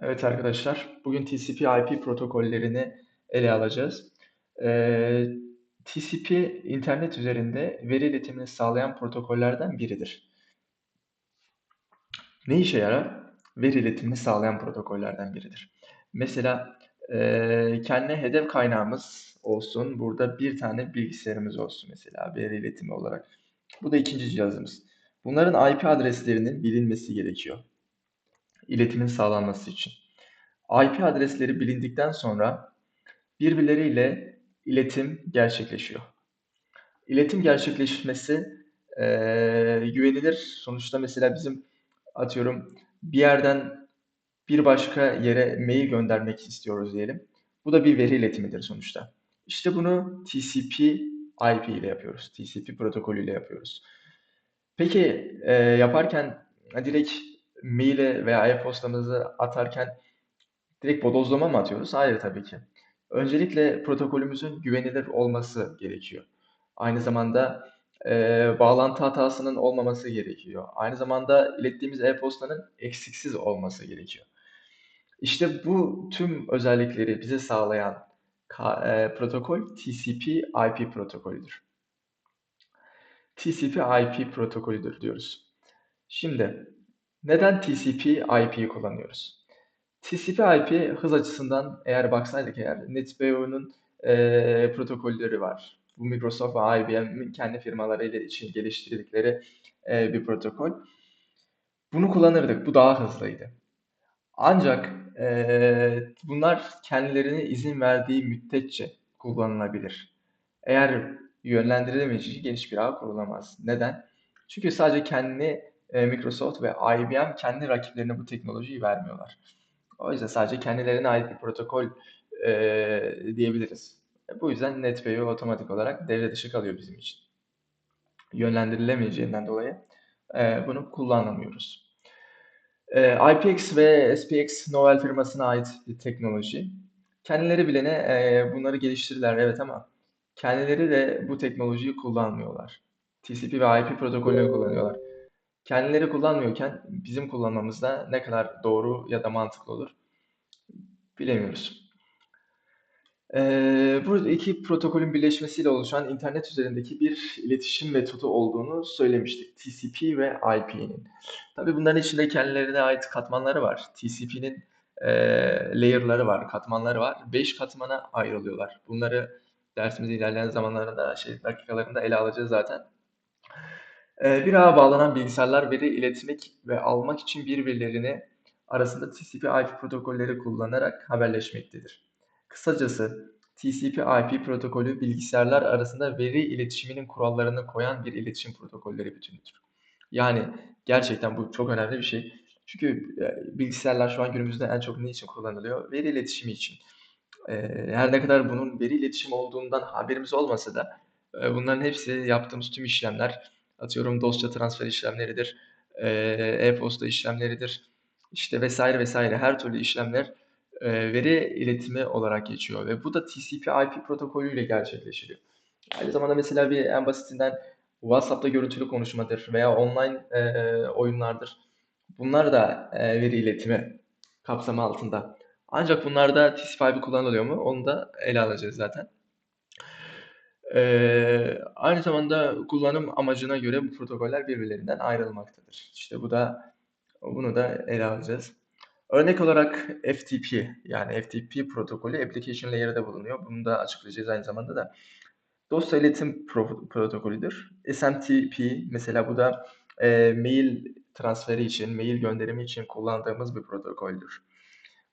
Evet arkadaşlar, bugün TCP/IP protokollerini ele alacağız. Ee, TCP internet üzerinde veri iletimini sağlayan protokollerden biridir. Ne işe yarar? Veri iletimini sağlayan protokollerden biridir. Mesela e, kendine hedef kaynağımız olsun. Burada bir tane bilgisayarımız olsun mesela veri iletimi olarak. Bu da ikinci cihazımız. Bunların IP adreslerinin bilinmesi gerekiyor. İletimin sağlanması için. IP adresleri bilindikten sonra birbirleriyle iletim gerçekleşiyor. İletim gerçekleşmesi e, güvenilir. Sonuçta mesela bizim atıyorum bir yerden bir başka yere mail göndermek istiyoruz diyelim. Bu da bir veri iletimidir sonuçta. İşte bunu TCP IP ile yapıyoruz. TCP protokolü ile yapıyoruz. Peki e, yaparken direkt maile veya e-postamızı atarken direkt bodozlama mı atıyoruz? Hayır tabii ki. Öncelikle protokolümüzün güvenilir olması gerekiyor. Aynı zamanda e, bağlantı hatasının olmaması gerekiyor. Aynı zamanda ilettiğimiz e-postanın eksiksiz olması gerekiyor. İşte bu tüm özellikleri bize sağlayan e, protokol TCP/IP protokolüdür. TCP/IP protokolüdür diyoruz. Şimdi neden TCP/IP'yi kullanıyoruz? TCP/IP hız açısından eğer baksaydık eğer NetBIOS'un e, protokolleri var. Bu Microsoft ve IBM'in kendi firmalarıyla için geliştirdikleri e, bir protokol. Bunu kullanırdık. Bu daha hızlıydı. Ancak e, bunlar kendilerine izin verdiği müddetçe kullanılabilir. Eğer yönlendirilemeyeceği geniş bir ağ kurulamaz. Neden? Çünkü sadece kendi e, Microsoft ve IBM kendi rakiplerine bu teknolojiyi vermiyorlar. O yüzden sadece kendilerine ait bir protokol e, diyebiliriz. Bu yüzden NetBIOS otomatik olarak devre dışı kalıyor bizim için. Yönlendirilemeyeceğinden dolayı e, bunu kullanamıyoruz. E, IPX ve SPX Novell firmasına ait bir teknoloji. Kendileri bilene e, bunları geliştirirler evet ama kendileri de bu teknolojiyi kullanmıyorlar. TCP ve IP protokolünü kullanıyorlar kendileri kullanmıyorken bizim kullanmamız da ne kadar doğru ya da mantıklı olur bilemiyoruz. Ee, burada iki protokolün birleşmesiyle oluşan internet üzerindeki bir iletişim metodu olduğunu söylemiştik. TCP ve IP'nin. Tabii bunların içinde kendilerine ait katmanları var. TCP'nin e, layer'ları var, katmanları var. 5 katmana ayrılıyorlar. Bunları dersimizde ilerleyen zamanlarında, şey, dakikalarında ele alacağız zaten. Ee, bir ağa bağlanan bilgisayarlar veri iletmek ve almak için birbirlerini arasında TCP/IP protokolleri kullanarak haberleşmektedir. Kısacası TCP/IP protokolü bilgisayarlar arasında veri iletişiminin kurallarını koyan bir iletişim protokolleri bütünüdür. Yani gerçekten bu çok önemli bir şey. Çünkü e, bilgisayarlar şu an günümüzde en çok ne için kullanılıyor? Veri iletişimi için. Ee, her ne kadar bunun veri iletişimi olduğundan haberimiz olmasa da e, bunların hepsi yaptığımız tüm işlemler Atıyorum dosya transfer işlemleridir, e-posta işlemleridir, işte vesaire vesaire her türlü işlemler veri iletimi olarak geçiyor ve bu da TCP/IP protokolüyle gerçekleşiyor. Aynı zamanda mesela bir en basitinden WhatsApp'ta görüntülü konuşmadır veya online e, oyunlardır. Bunlar da e, veri iletimi kapsamı altında. Ancak bunlarda TCP/IP kullanılıyor mu? Onu da ele alacağız zaten. Eee, aynı zamanda kullanım amacına göre bu protokoller birbirlerinden ayrılmaktadır. İşte bu da bunu da ele alacağız. Örnek olarak FTP yani FTP protokolü application layer'da bulunuyor. Bunu da açıklayacağız aynı zamanda da. Dosya iletim pro protokolüdür. SMTP mesela bu da e, mail transferi için, mail gönderimi için kullandığımız bir protokoldür.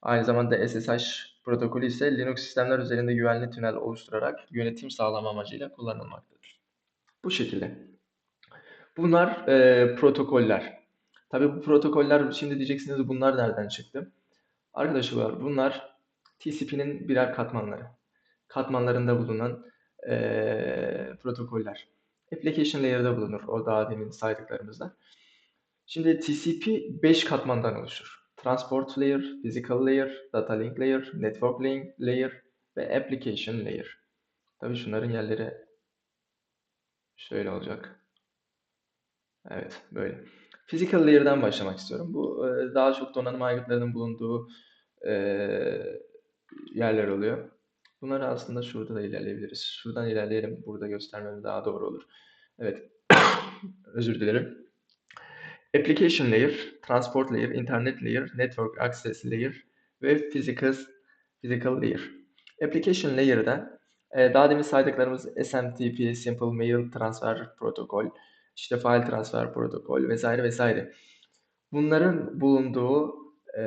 Aynı zamanda SSH protokolü ise Linux sistemler üzerinde güvenli tünel oluşturarak yönetim sağlama amacıyla kullanılmaktadır. Bu şekilde. Bunlar e, protokoller. Tabii bu protokoller şimdi diyeceksiniz bunlar nereden çıktı? Arkadaşlar bunlar TCP'nin birer katmanları. Katmanlarında bulunan e, protokoller. Application layer'da bulunur. O daha demin saydıklarımızda. Şimdi TCP 5 katmandan oluşur transport layer, physical layer, data link layer, network link layer ve application layer. Tabii şunların yerleri şöyle olacak. Evet, böyle. Physical layer'dan başlamak istiyorum. Bu e, daha çok donanım aygıtlarının bulunduğu e, yerler oluyor. Bunları aslında şurada da ilerleyebiliriz. Şuradan ilerleyelim. Burada göstermem daha doğru olur. Evet. Özür dilerim. Application Layer, Transport Layer, Internet Layer, Network Access Layer ve Physical, Physical Layer. Application Layer'da e, daha demin saydıklarımız SMTP, Simple Mail Transfer Protokol, işte File Transfer Protokol vesaire vesaire. Bunların bulunduğu e,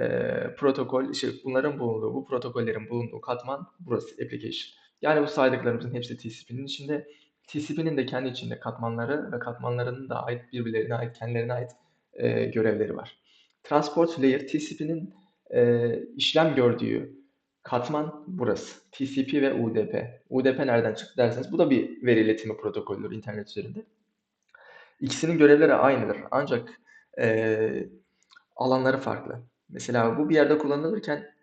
protokol, işte bunların bulunduğu, bu protokollerin bulunduğu katman burası application. Yani bu saydıklarımızın hepsi TCP'nin içinde. TCP'nin de kendi içinde katmanları ve katmanlarının da ait birbirlerine ait, kendilerine ait e, görevleri var. Transport Layer TCP'nin e, işlem gördüğü katman burası. TCP ve UDP. UDP nereden çıktı derseniz bu da bir veri iletimi protokolüdür internet üzerinde. İkisinin görevleri aynıdır. Ancak e, alanları farklı. Mesela bu bir yerde kullanılırken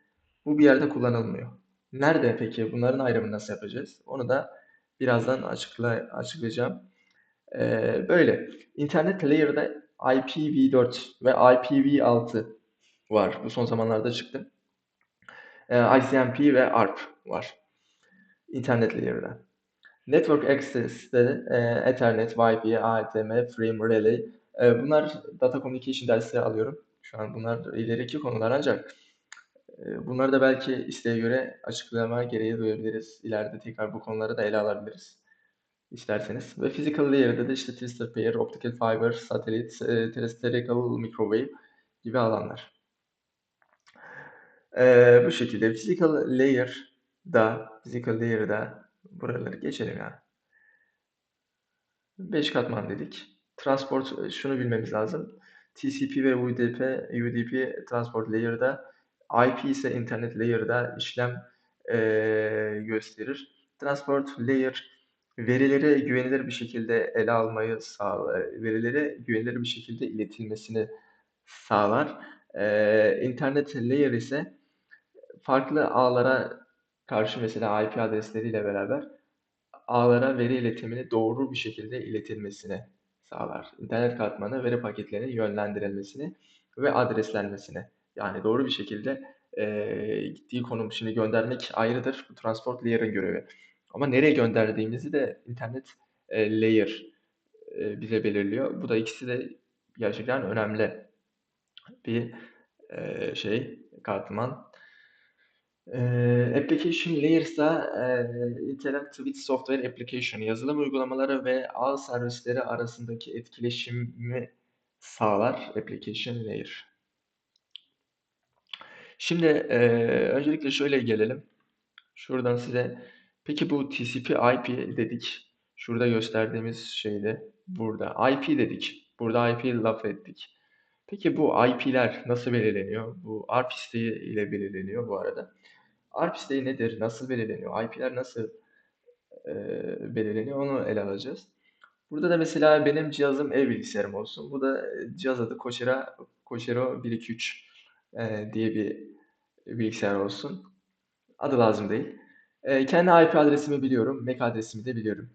bu bir yerde kullanılmıyor. Nerede peki? Bunların ayrımını nasıl yapacağız? Onu da birazdan açıkla, açıklayacağım. Ee, böyle. İnternet layer'da IPv4 ve IPv6 var. Bu son zamanlarda çıktı. Ee, ICMP ve ARP var. İnternet layer'da. Network Access'te e, Ethernet, Wi-Fi, ATM, Frame Relay. E, bunlar Data Communication dersi alıyorum. Şu an bunlar ileriki konular ancak e, bunları da belki isteğe göre açıklama gereği duyabiliriz. İleride tekrar bu konuları da ele alabiliriz isterseniz. Ve physical layer'da da işte twisted pair, optical fiber, satellite, e, terrestrial microwave gibi alanlar. E, bu şekilde physical layer'da, physical layer'da buraları geçelim ya. 5 katman dedik. Transport e, şunu bilmemiz lazım. TCP ve UDP, UDP transport layer'da, IP ise internet layer'da işlem e, gösterir. Transport layer verileri güvenilir bir şekilde ele almayı sağlar, verilere güvenilir bir şekilde iletilmesini sağlar. Ee, internet layer ise farklı ağlara karşı mesela IP adresleriyle beraber ağlara veri iletimini doğru bir şekilde iletilmesini sağlar. İnternet katmanı veri paketlerinin yönlendirilmesini ve adreslenmesini. Yani doğru bir şekilde e, gittiği konum şimdi göndermek ayrıdır. Bu transport layer'ın görevi. Ama nereye gönderdiğimizi de internet e, layer e, bize belirliyor. Bu da ikisi de gerçekten önemli bir e, şey, katman. E, application layer ise e, Interactive Software Application, yazılım uygulamaları ve ağ servisleri arasındaki etkileşimi sağlar application layer. Şimdi e, öncelikle şöyle gelelim. Şuradan size Peki bu TCP IP dedik. Şurada gösterdiğimiz şeyde burada IP dedik. Burada IP laf ettik. Peki bu IP'ler nasıl belirleniyor? Bu ARP isteği ile belirleniyor bu arada. ARP isteği nedir? Nasıl belirleniyor? IP'ler nasıl e, belirleniyor? Onu ele alacağız. Burada da mesela benim cihazım ev bilgisayarım olsun. Bu da cihaz adı Koçera, Koçero 123 e, diye bir bilgisayar olsun. Adı lazım değil. E, kendi IP adresimi biliyorum. MAC adresimi de biliyorum.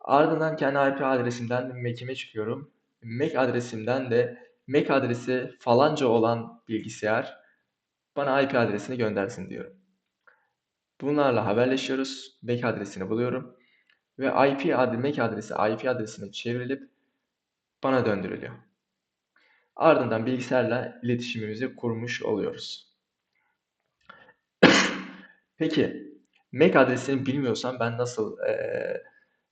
Ardından kendi IP adresimden MAC'ime çıkıyorum. MAC adresimden de MAC adresi falanca olan bilgisayar bana IP adresini göndersin diyorum. Bunlarla haberleşiyoruz. MAC adresini buluyorum. Ve IP ad MAC adresi IP adresine çevrilip bana döndürülüyor. Ardından bilgisayarla iletişimimizi kurmuş oluyoruz. Peki MAC adresini bilmiyorsam ben nasıl e,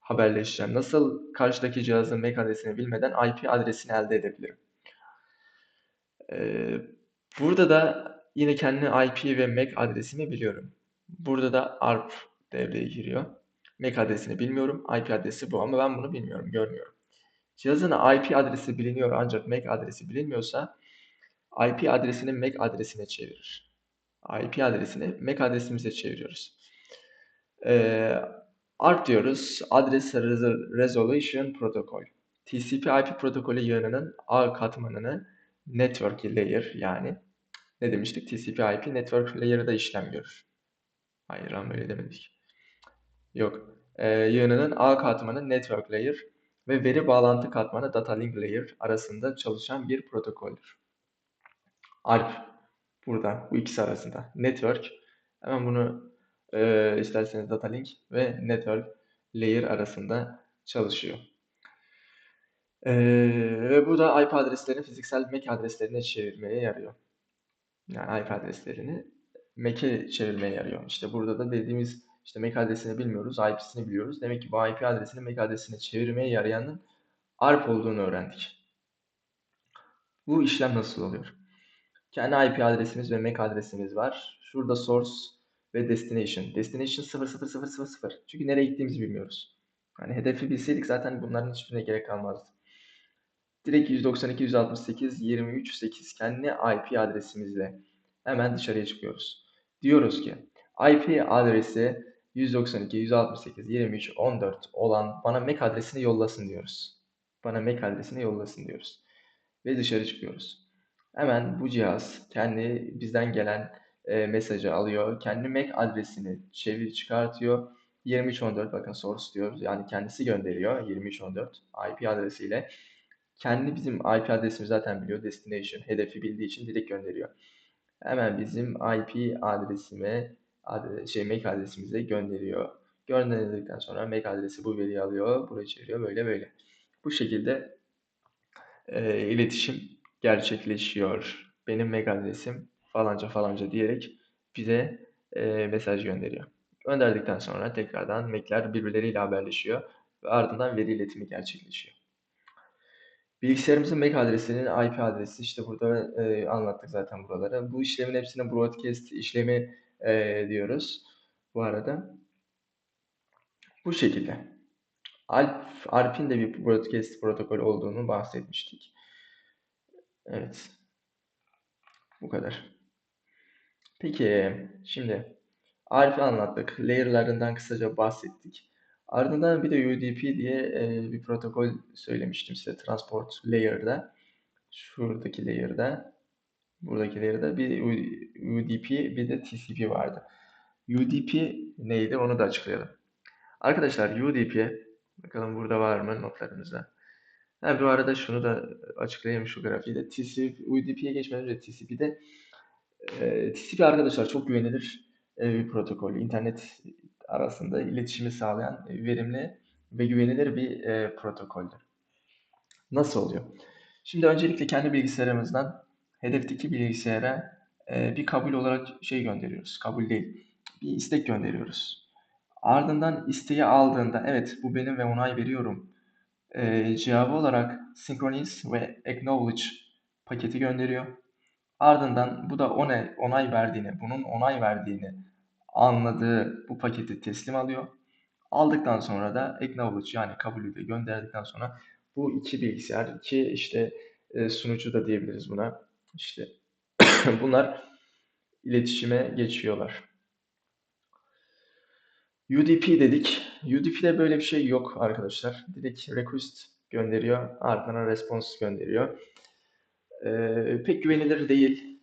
haberleşeceğim? Nasıl karşıdaki cihazın MAC adresini bilmeden IP adresini elde edebilirim? E, burada da yine kendi IP ve MAC adresimi biliyorum. Burada da ARP devreye giriyor. MAC adresini bilmiyorum. IP adresi bu ama ben bunu bilmiyorum, görmüyorum. Cihazın IP adresi biliniyor ancak MAC adresi bilinmiyorsa IP adresini MAC adresine çevirir. IP adresini MAC adresimize çeviriyoruz. Ee, ARP diyoruz. Adress Resolution Protocol. TCP/IP protokolü yığınının ağ katmanını network layer yani ne demiştik? TCP/IP network layer'da işlem görür. Hayır lan böyle demedik. Yok. Ee, yığınının ağ katmanı network layer ve veri bağlantı katmanı data link layer arasında çalışan bir protokoldür. ARP. Burada bu ikisi arasında. Network. Hemen bunu e, isterseniz data link ve network layer arasında çalışıyor. E, ve bu da IP adreslerini fiziksel MAC adreslerine çevirmeye yarıyor. Yani IP adreslerini MAC'e çevirmeye yarıyor. İşte burada da dediğimiz işte MAC adresini bilmiyoruz, IP'sini biliyoruz. Demek ki bu IP adresini MAC adresine çevirmeye yarayanın ARP olduğunu öğrendik. Bu işlem nasıl oluyor? Kendi IP adresimiz ve MAC adresimiz var. Şurada source ve destination. Destination 00000. Çünkü nereye gittiğimizi bilmiyoruz. Hani hedefi bilseydik zaten bunların hiçbirine gerek kalmazdı. Direkt 192, 168, 23, 8 kendi IP adresimizle hemen dışarıya çıkıyoruz. Diyoruz ki IP adresi 192, 168, 23, 14 olan bana MAC adresini yollasın diyoruz. Bana MAC adresini yollasın diyoruz. Ve dışarı çıkıyoruz. Hemen bu cihaz kendi bizden gelen e, mesajı alıyor. Kendi MAC adresini çevir çıkartıyor. 2314 bakın source diyoruz. Yani kendisi gönderiyor 2314 IP adresiyle. Kendi bizim IP adresimizi zaten biliyor. Destination hedefi bildiği için direkt gönderiyor. Hemen bizim IP adresime şey MAC adresimize gönderiyor. Gönderildikten sonra MAC adresi bu veriyi alıyor. Buraya çeviriyor. Böyle böyle. Bu şekilde e, iletişim gerçekleşiyor. Benim MAC adresim falanca falanca diyerek bize e, mesaj gönderiyor. Gönderdikten sonra tekrardan MAC'ler birbirleriyle haberleşiyor ve ardından veri iletimi gerçekleşiyor. Bilgisayarımızın MAC adresinin IP adresi işte burada e, anlattık zaten buraları. Bu işlemin hepsine broadcast işlemi e, diyoruz bu arada. Bu şekilde. Alp, Alp'in de bir broadcast protokol olduğunu bahsetmiştik. Evet. Bu kadar. Peki şimdi Alp'i anlattık. Layer'larından kısaca bahsettik. Ardından bir de UDP diye e, bir protokol söylemiştim size Transport Layer'da. Şuradaki layer'da, buradaki layer'da bir UDP bir de TCP vardı. UDP neydi onu da açıklayalım. Arkadaşlar UDP bakalım burada var mı notlarımızda. Ha, bu arada şunu da açıklayayım şu grafiği de. TCP, UDP'ye geçmeden önce TCP'de TCP arkadaşlar çok güvenilir bir protokol. İnternet arasında iletişimi sağlayan verimli ve güvenilir bir protokoldür. Nasıl oluyor? Şimdi öncelikle kendi bilgisayarımızdan hedefteki bilgisayara bir kabul olarak şey gönderiyoruz. Kabul değil. Bir istek gönderiyoruz. Ardından isteği aldığında evet bu benim ve onay veriyorum e, cevabı olarak synchronize ve acknowledge paketi gönderiyor. Ardından bu da onay, onay verdiğini, bunun onay verdiğini anladığı bu paketi teslim alıyor. Aldıktan sonra da acknowledge yani kabulü de gönderdikten sonra bu iki bilgisayar, iki işte e, sunucu da diyebiliriz buna. İşte bunlar iletişime geçiyorlar. UDP dedik. UDP'de böyle bir şey yok arkadaşlar. Direkt request gönderiyor. Ardından response gönderiyor. Ee, pek güvenilir değil.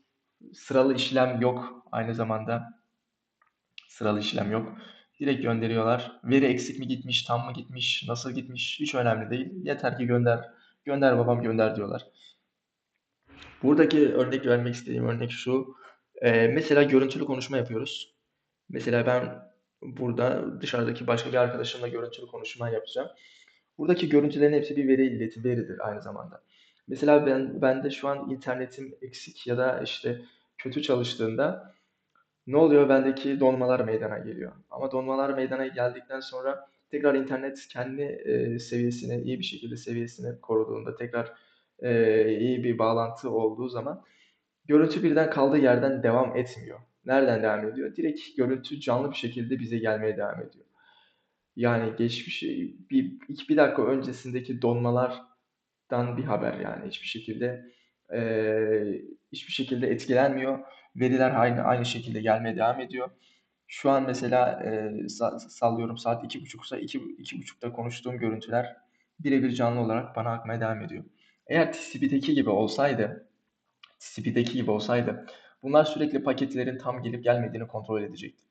Sıralı işlem yok aynı zamanda. Sıralı işlem yok. Direkt gönderiyorlar. Veri eksik mi gitmiş, tam mı gitmiş, nasıl gitmiş hiç önemli değil. Yeter ki gönder. Gönder babam gönder diyorlar. Buradaki örnek vermek istediğim örnek şu. Ee, mesela görüntülü konuşma yapıyoruz. Mesela ben burada dışarıdaki başka bir arkadaşımla görüntülü konuşma yapacağım. Buradaki görüntülerin hepsi bir veri iletim veridir aynı zamanda. Mesela ben ben de şu an internetim eksik ya da işte kötü çalıştığında ne oluyor? Bendeki donmalar meydana geliyor. Ama donmalar meydana geldikten sonra tekrar internet kendi e, seviyesini, iyi bir şekilde seviyesini koruduğunda, tekrar e, iyi bir bağlantı olduğu zaman görüntü birden kaldığı yerden devam etmiyor. Nereden devam ediyor? Direkt görüntü canlı bir şekilde bize gelmeye devam ediyor. Yani geçmiş bir, iki, bir dakika öncesindeki donmalardan bir haber yani hiçbir şekilde e, hiçbir şekilde etkilenmiyor. Veriler aynı aynı şekilde gelmeye devam ediyor. Şu an mesela e, sallıyorum saat iki buçuksa iki, iki buçukta konuştuğum görüntüler birebir canlı olarak bana akmaya devam ediyor. Eğer TCP'deki gibi olsaydı, TCP'deki gibi olsaydı Bunlar sürekli paketlerin tam gelip gelmediğini kontrol edecekti.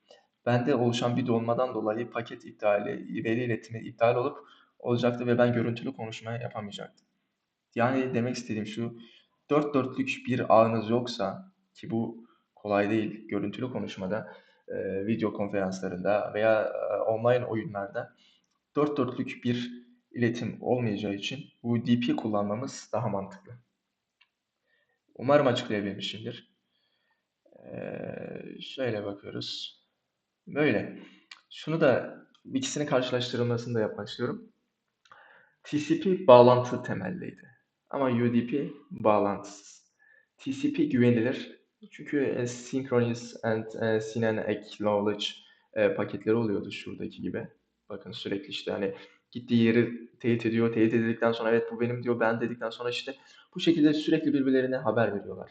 Bende oluşan bir donmadan dolayı paket iptali, veri iletimi iptal olup olacaktı ve ben görüntülü konuşma yapamayacaktım. Yani demek istediğim şu, dört dörtlük bir ağınız yoksa ki bu kolay değil. Görüntülü konuşmada, e, video konferanslarında veya e, online oyunlarda dört dörtlük bir iletim olmayacağı için UDP kullanmamız daha mantıklı. Umarım açıklayabilmişimdir. Ee, şöyle bakıyoruz. Böyle. Şunu da ikisinin karşılaştırılmasını da yapmak istiyorum. TCP bağlantı temelliydi. Ama UDP bağlantısız. TCP güvenilir. Çünkü asynchronous and uh, syn and acknowledge e, paketleri oluyordu şuradaki gibi. Bakın sürekli işte hani gittiği yeri teyit ediyor. Teyit edildikten sonra evet bu benim diyor. Ben dedikten sonra işte bu şekilde sürekli birbirlerine haber veriyorlar.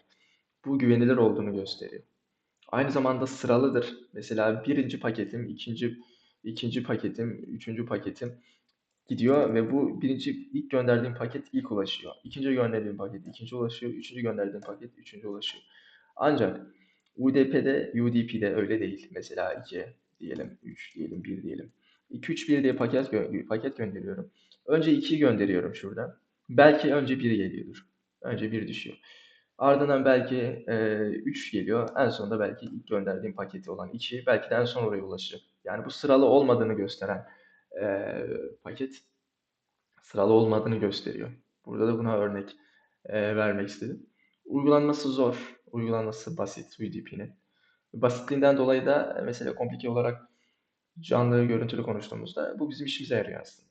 Bu güvenilir olduğunu gösteriyor. Aynı zamanda sıralıdır. Mesela birinci paketim, ikinci ikinci paketim, üçüncü paketim gidiyor ve bu birinci ilk gönderdiğim paket ilk ulaşıyor. İkinci gönderdiğim paket ikinci ulaşıyor. Üçüncü gönderdiğim paket üçüncü ulaşıyor. Ancak UDP'de, UDP'de öyle değil. Mesela 2 diyelim, 3 diyelim, 1 diyelim. 2, 3, 1 diye paket, gö paket gönderiyorum. Önce 2'yi gönderiyorum şuradan. Belki önce 1 geliyordur. Önce 1 düşüyor. Ardından belki e, 3 geliyor. En sonunda belki ilk gönderdiğim paketi olan 2 belki de en son oraya ulaşacak. Yani bu sıralı olmadığını gösteren e, paket sıralı olmadığını gösteriyor. Burada da buna örnek e, vermek istedim. Uygulanması zor, uygulanması basit UDP'nin. Basitliğinden dolayı da mesela komplike olarak canlı görüntülü konuştuğumuzda bu bizim işimize yarıyor aslında.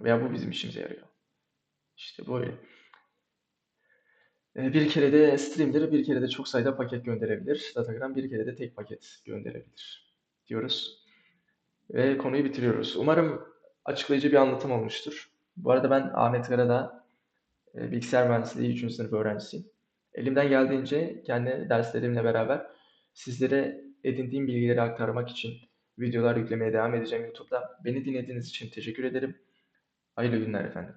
Veya bu bizim işimize yarıyor. İşte böyle. E, bir kere de streamleri bir kere de çok sayıda paket gönderebilir. Datagram bir kere de tek paket gönderebilir diyoruz. Ve konuyu bitiriyoruz. Umarım açıklayıcı bir anlatım olmuştur. Bu arada ben Ahmet Karadağ, e, bilgisayar mühendisliği 3. sınıf öğrencisiyim. Elimden geldiğince kendi derslerimle beraber sizlere edindiğim bilgileri aktarmak için videolar yüklemeye devam edeceğim YouTube'da. Beni dinlediğiniz için teşekkür ederim. Hayırlı günler efendim.